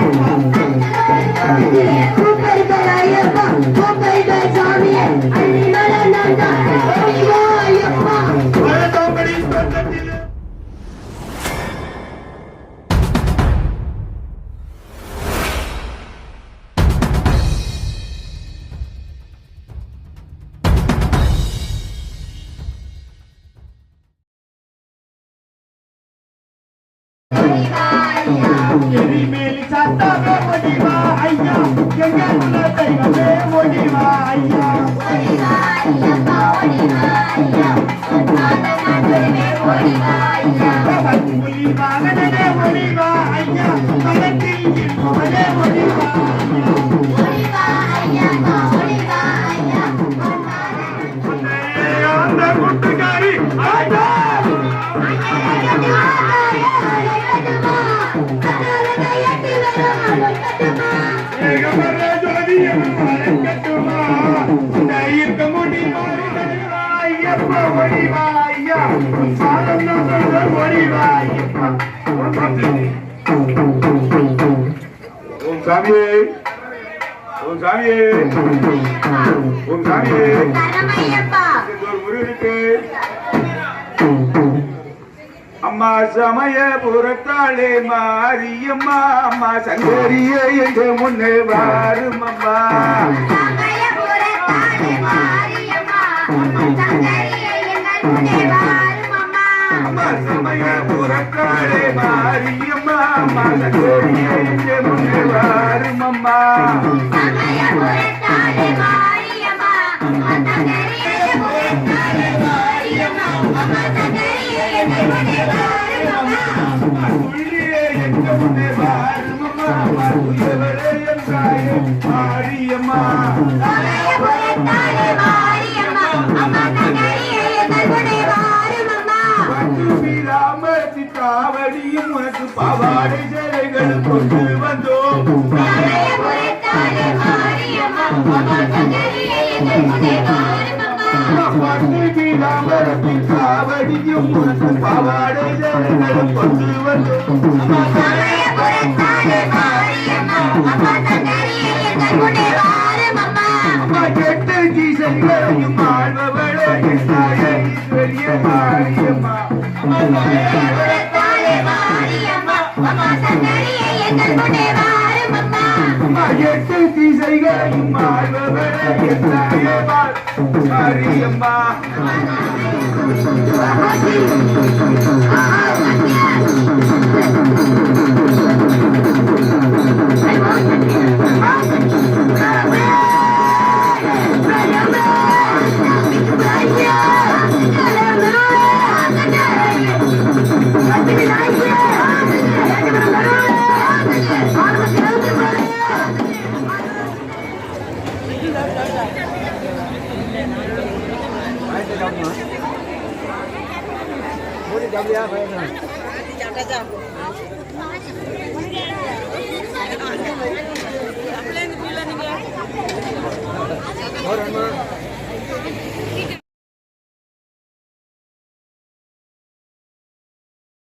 மலர்ந்தோங்கடி எரிமேலி சத்தமே ஒடிவா ஐயா எங்க உள்ள தெய்வமே ஒடிவா ஐயா புலி வாகனனே ஒடிவா ஐயா மகத்தில் இருப்பவனே ஒடிவா அந்த குட்டுக்காரி ஐயா ஏகமர ஜோதியம் மறைக்கட்டுமா இந்த இருக்க ஒடிவா ஐயா சாதம் நான் ஒடிவா ஐயப்பா சாமியே ஓம் சாமியே. ஓம் சாமியே முருகனுக்கு. அம்மா சமய புறத்தாளே மாரியம்மா அம்மா சங்கரியே எங்க முன்னே வாரும் அம்மா அம்மா சமய புறத்தாளே மாரியம்மா அம்மா சங்கரியே எங்க முன்னே வாரும் அம்மா காவடியும் உனக்கு கொண்டு வந்தோம் ராமத்தி காவடியும் பாவாடை கொண்டு அம்மா கீசைகளையும் ஆழ்பவளே மாரியம்மா அம்மா என் தாயே மாரியம்மா જાવ